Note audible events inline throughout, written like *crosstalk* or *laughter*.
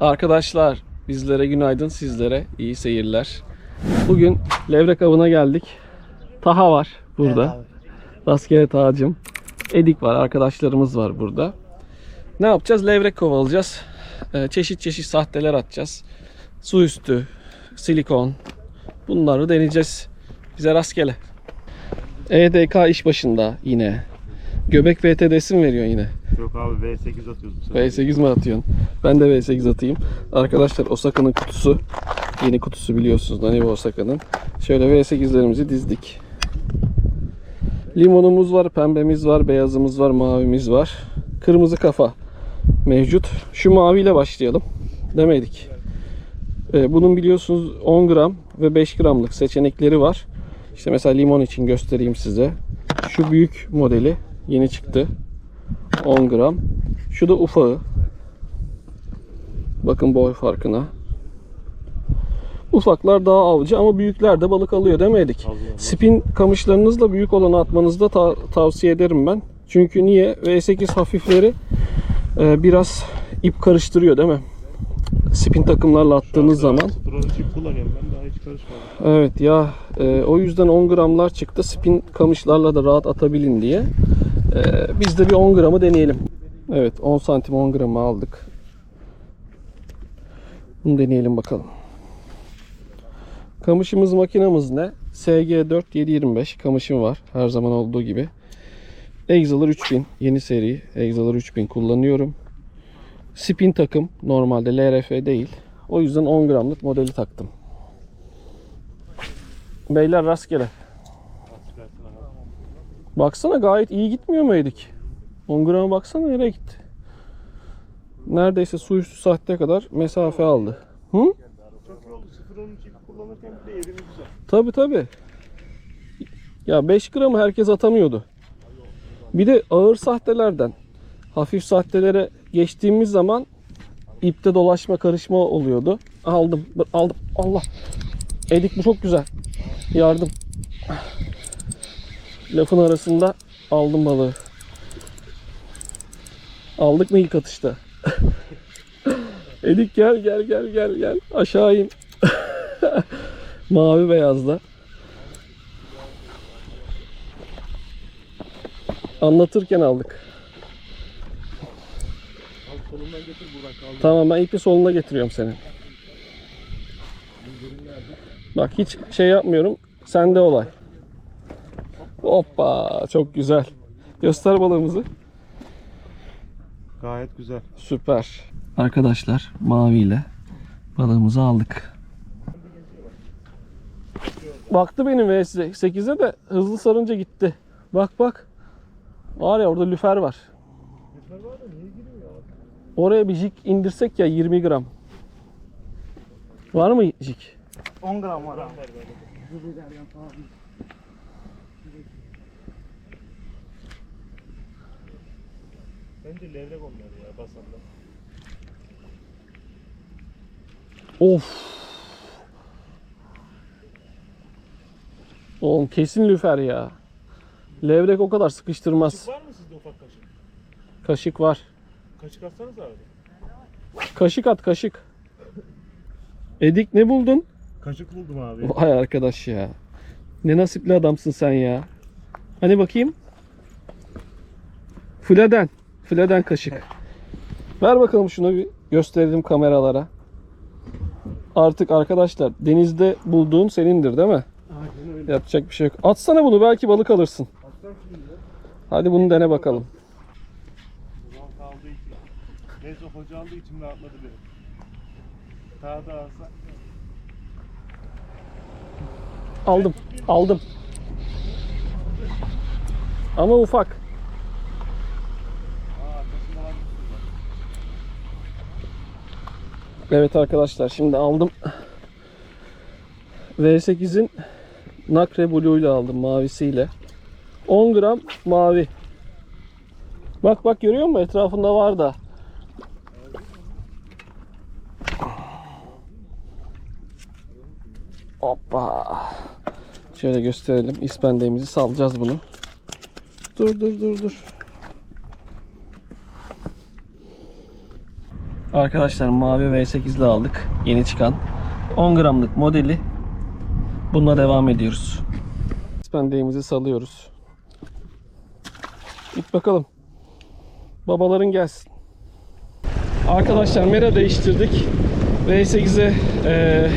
Arkadaşlar bizlere günaydın sizlere iyi seyirler. Bugün levrek avına geldik. Taha var burada. Rastgele Taha'cığım. Edik var arkadaşlarımız var burada. Ne yapacağız? Levrek kovalayacağız. Ee, çeşit çeşit sahteler atacağız. Su üstü, silikon. Bunları deneyeceğiz. Bize rastgele. EDK iş başında yine. Göbek VTD'si mi veriyor yine? Yok abi V8 atıyoruz bu sefer. V8 mi atıyorsun? Ben de V8 atayım. Arkadaşlar Osaka'nın kutusu. Yeni kutusu biliyorsunuz Nanive Osaka'nın. Şöyle V8'lerimizi dizdik. Limonumuz var, pembemiz var, beyazımız var, mavimiz var. Kırmızı kafa mevcut. Şu maviyle başlayalım. Demedik. Ee, bunun biliyorsunuz 10 gram ve 5 gramlık seçenekleri var. İşte mesela limon için göstereyim size. Şu büyük modeli yeni çıktı. 10 gram. Şu da ufağı. Bakın boy farkına. Ufaklar daha avcı ama büyükler de balık alıyor demedik. Spin kamışlarınızla büyük olanı atmanızı da ta- tavsiye ederim ben. Çünkü niye? V8 hafifleri e, biraz ip karıştırıyor değil mi? Spin takımlarla attığınız zaman. Evet ya e, o yüzden 10 gramlar çıktı. Spin kamışlarla da rahat atabilin diye. E, biz de bir 10 gramı deneyelim. Evet 10 santim 10 gramı aldık. Bunu deneyelim bakalım. Kamışımız makinamız ne? SG4 725 kamışım var. Her zaman olduğu gibi. Exeler 3000 yeni seri Exeler 3000 kullanıyorum. Spin takım normalde LRF değil. O yüzden 10 gramlık modeli taktım. Beyler rastgele. Baksana gayet iyi gitmiyor mu Edik? 10 grama baksana nereye gitti? Neredeyse su üstü sahte kadar mesafe aldı. Hı? Çok iyi oldu. Stronu çift kullanırken bir de yerimi güzel. Tabi tabi. Ya 5 gramı herkes atamıyordu. Bir de ağır sahtelerden hafif sahtelere geçtiğimiz zaman ipte dolaşma karışma oluyordu. Aldım aldım Allah. Edik bu çok güzel. Yardım. Lafın arasında aldım balığı. Aldık mı ilk atışta? *laughs* Edik gel gel gel gel gel. Aşağı in. *laughs* Mavi beyazda. Anlatırken aldık. Al solundan getir buradan kaldır. Tamam ben ipi soluna getiriyorum senin. Bak hiç şey yapmıyorum. Sende olay. Hoppa çok güzel. Göster balığımızı. Gayet güzel. Süper. Arkadaşlar maviyle balığımızı aldık. Baktı benim V8'e de hızlı sarınca gitti. Bak bak. Var ya orada lüfer var. Oraya bir jig indirsek ya 20 gram. Var mı jig? 10 gram var abi. Bence levrek onlar ya basanlar. Of. Oğlum kesin lüfer ya. Levrek o kadar sıkıştırmaz. Kaşık var mı sizde ufak kaşık? Kaşık var. Kaşık atsanız abi. Kaşık at kaşık. Edik ne buldun? Kaşık buldum abi. Vay arkadaş ya. Ne nasipli adamsın sen ya. Hani bakayım. Fleden. Fleden kaşık. Ver bakalım şunu bir gösterelim kameralara. Artık arkadaşlar denizde bulduğun senindir değil mi? Aynen öyle. Yapacak bir şey yok. Atsana bunu belki balık alırsın. Hadi bunu dene bakalım. Neyse hoca aldığı için rahatladı benim. Daha da alsa. Aldım. Aldım. Ama ufak. Aa arkasında var bir sürü var. Evet arkadaşlar şimdi aldım. V8'in Nakre Blue ile aldım mavisiyle. 10 gram mavi. Bak bak görüyor musun etrafında var da. Hoppa. Şöyle gösterelim. İspendeğimizi salacağız bunu. Dur dur dur dur. Arkadaşlar mavi V8'li aldık. Yeni çıkan. 10 gramlık modeli. Bununla devam ediyoruz. Spendeğimizi salıyoruz. Git bakalım. Babaların gelsin. Arkadaşlar mera değiştirdik. V8'e eee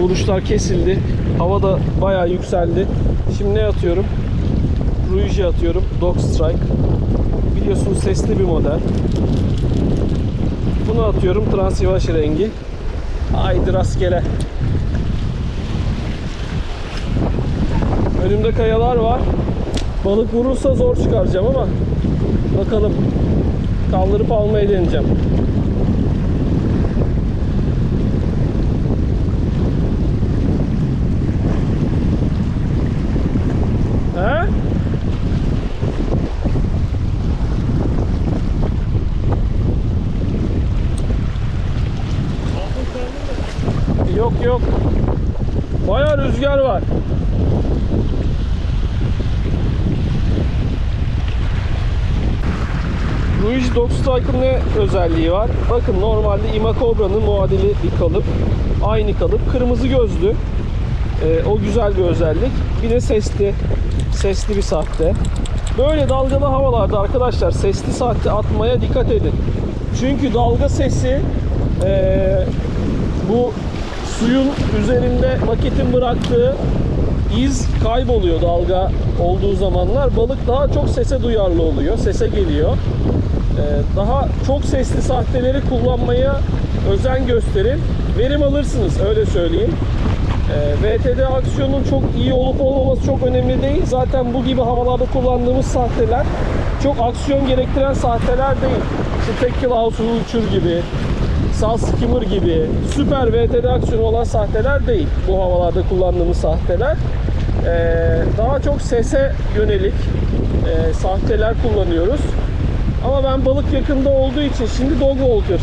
vuruşlar kesildi. Hava da bayağı yükseldi. Şimdi ne atıyorum? Rouge atıyorum. Dog Strike. Biliyorsunuz sesli bir model. Bunu atıyorum. Transivaj rengi. Haydi rastgele. Önümde kayalar var. Balık vurursa zor çıkaracağım ama bakalım. Kaldırıp almayı deneyeceğim. He? Yok yok. Bayağı rüzgar var. Rouge Dog Strike'ın ne özelliği var? Bakın normalde Imacobra'nın muadili bir kalıp. Aynı kalıp. Kırmızı gözlü. Ee, o güzel bir özellik. Bir de sesli. Sesli bir sahte. Böyle dalgalı havalarda arkadaşlar sesli sahte atmaya dikkat edin. Çünkü dalga sesi ee, bu suyun üzerinde maketin bıraktığı iz kayboluyor dalga olduğu zamanlar. Balık daha çok sese duyarlı oluyor. Sese geliyor. Ee, daha çok sesli sahteleri kullanmaya özen gösterin. Verim alırsınız öyle söyleyeyim. Ee, VTD aksiyonun çok iyi olup olmaması çok önemli değil. Zaten bu gibi havalarda kullandığımız sahteler çok aksiyon gerektiren sahteler değil. İşte tek house'u uçur gibi, sal skimmer gibi süper VTD aksiyonu olan sahteler değil. Bu havalarda kullandığımız sahteler. Ee, daha çok sese yönelik e, sahteler kullanıyoruz. Ama ben balık yakında olduğu için şimdi Dog Walker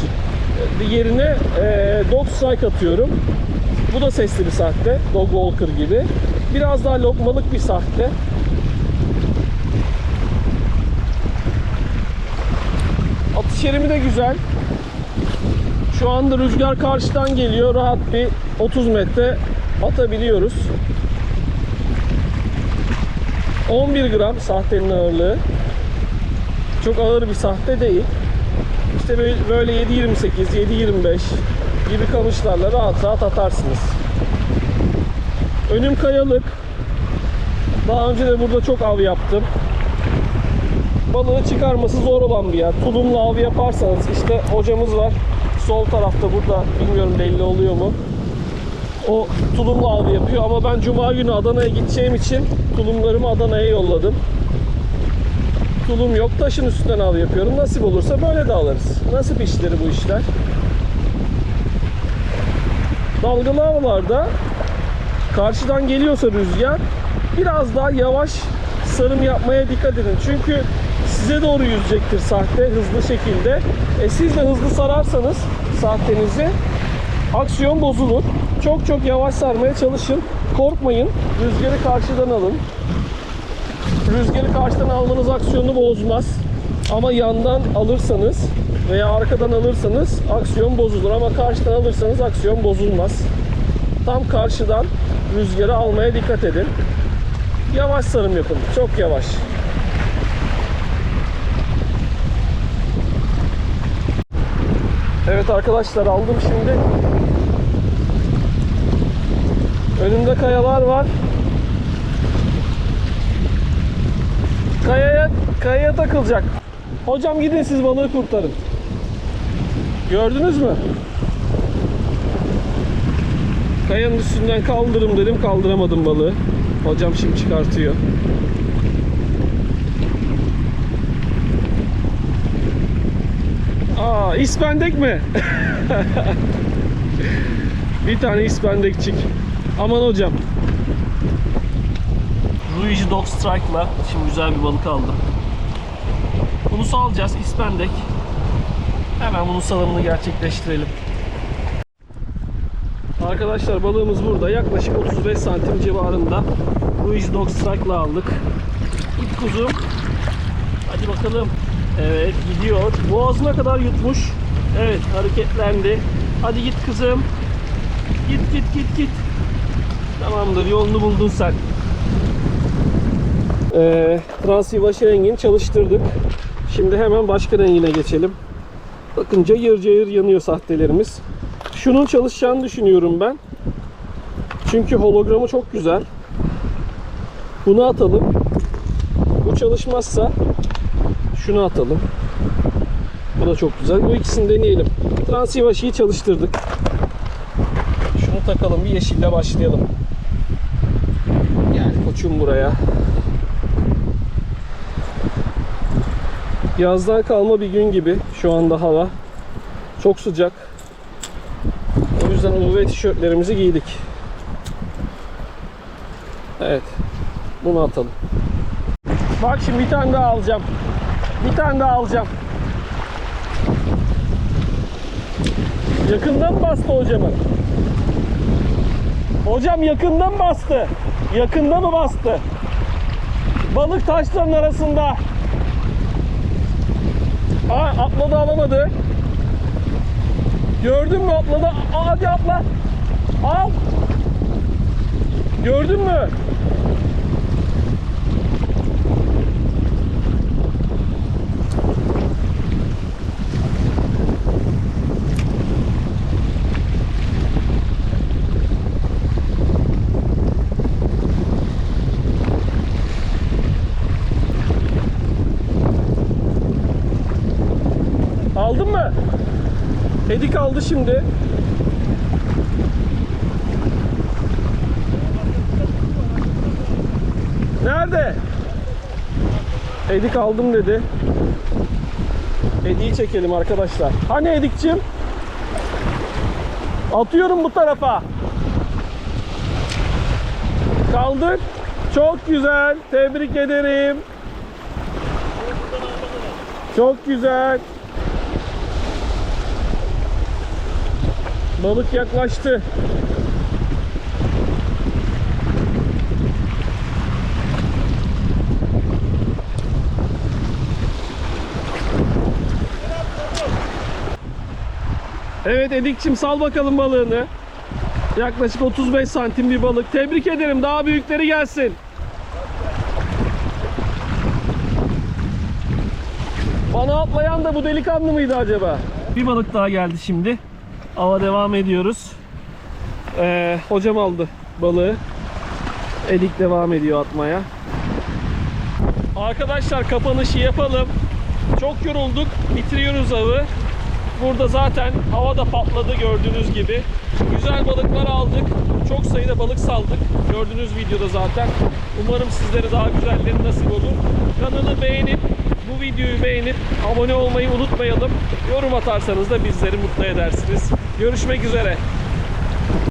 yerine e, Dog Strike atıyorum. Bu da sesli bir sahte. Dog Walker gibi. Biraz daha lokmalık bir sahte. Atış yerimi de güzel. Şu anda rüzgar karşıdan geliyor. Rahat bir 30 metre atabiliyoruz. 11 gram sahtenin ağırlığı. Çok ağır bir sahte değil. İşte böyle- böyle 7.28, 7.25 gibi kamışlarla rahat rahat atarsınız. Önüm kayalık. Daha önce de burada çok av yaptım. Balığı çıkarması zor olan bir yer. Tulumla av yaparsanız işte hocamız var. Sol tarafta burada bilmiyorum belli oluyor mu? O tulumla av yapıyor ama ben cuma günü Adana'ya gideceğim için tulumlarımı Adana'ya yolladım. Tulum yok taşın üstünden av yapıyorum. Nasip olursa böyle de alırız. Nasip işleri bu işler. Dalgalı havalarda karşıdan geliyorsa rüzgar biraz daha yavaş sarım yapmaya dikkat edin. Çünkü size doğru yüzecektir sahte hızlı şekilde. E siz de hızlı sararsanız sahtenizi aksiyon bozulur. Çok çok yavaş sarmaya çalışın. Korkmayın. Rüzgarı karşıdan alın. Rüzgarı karşıdan almanız aksiyonu bozmaz. Ama yandan alırsanız veya arkadan alırsanız aksiyon bozulur. Ama karşıdan alırsanız aksiyon bozulmaz. Tam karşıdan rüzgarı almaya dikkat edin. Yavaş sarım yapın. Çok yavaş. Evet arkadaşlar aldım şimdi. Önümde kayalar var. Kayaya, kayaya takılacak. Hocam gidin siz balığı kurtarın. Gördünüz mü? Kayanın üstünden kaldırım dedim kaldıramadım balığı. Hocam şimdi çıkartıyor. Aa ispendek mi? *laughs* Bir tane ispendekçik. Aman hocam. Luigi Dog Strike'la şimdi güzel bir balık aldım. Bunu salacağız ispendek. Hemen bunun salımını gerçekleştirelim. Arkadaşlar balığımız burada. Yaklaşık 35 santim civarında. Luigi Dog Strike'la aldık. İlk kuzum. Hadi bakalım. Evet gidiyor. Boğazına kadar yutmuş. Evet hareketlendi. Hadi git kızım. Git git git git. Tamamdır yolunu buldun sen. Ee, Transivaşı rengini çalıştırdık. Şimdi hemen başka rengine geçelim. Bakın cayır cayır yanıyor sahtelerimiz. Şunun çalışacağını düşünüyorum ben. Çünkü hologramı çok güzel. Bunu atalım. Bu çalışmazsa şunu atalım. Bu da çok güzel. Bu ikisini deneyelim. Transivaşı'yı çalıştırdık. Şunu takalım. Bir yeşille başlayalım. Gel koçum buraya. Yazdan kalma bir gün gibi şu anda hava. Çok sıcak. O yüzden UV tişörtlerimizi giydik. Evet. Bunu atalım. Bak şimdi bir tane daha alacağım. Bir tane daha alacağım. Yakından bastı hocamın? Hocam yakından bastı. Yakında mı bastı? Balık taşların arasında. Atladı alamadı. Gördün mü atladı? Hadi atla. Al. Gördün mü? Aldın mı? Edik aldı şimdi. Nerede? Edik aldım dedi. Edik'i çekelim arkadaşlar. Hani Edik'cim? Atıyorum bu tarafa. Kaldır. Çok güzel. Tebrik ederim. Çok güzel. Balık yaklaştı. Evet Edikçim sal bakalım balığını. Yaklaşık 35 santim bir balık. Tebrik ederim. Daha büyükleri gelsin. Bana atlayan da bu delikanlı mıydı acaba? Bir balık daha geldi şimdi. Ava devam ediyoruz. Ee, hocam aldı balığı. Edik devam ediyor atmaya. Arkadaşlar kapanışı yapalım. Çok yorulduk. Bitiriyoruz avı. Burada zaten hava da patladı gördüğünüz gibi. Güzel balıklar aldık. Çok sayıda balık saldık. Gördüğünüz videoda zaten. Umarım sizlere daha güzelleri nasip olur. Kanalı beğenip bu videoyu beğenip abone olmayı unutmayalım. Yorum atarsanız da bizleri mutlu edersiniz. Görüşmek üzere.